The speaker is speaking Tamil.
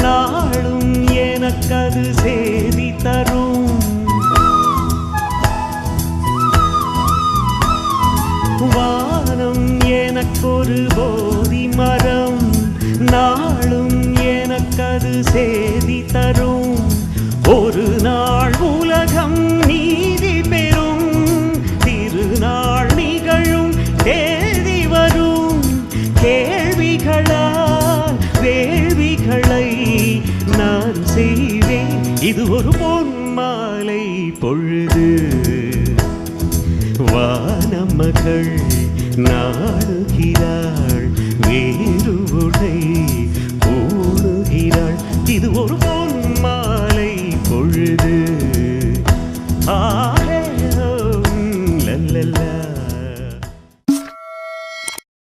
நாளும் எனக்கது செய்தி தரும். வானம் எனக்கொரு போதி மரம். நாளும் எனக்கது செய்தி தரும். ஒரு நாள் உலகம் நீதி பெறும். திருநாள் நிகழும் தேதி வரும். கேள்விகளால் வே செய்வேன். இது ஒரு பொன் மாலை பொழுது வானமகள் நாடுகிறாள் வேறு உடை கூடுகிறாள் இது ஒரு பொன் மாலை பொழுது. ஆ லல்லல்லா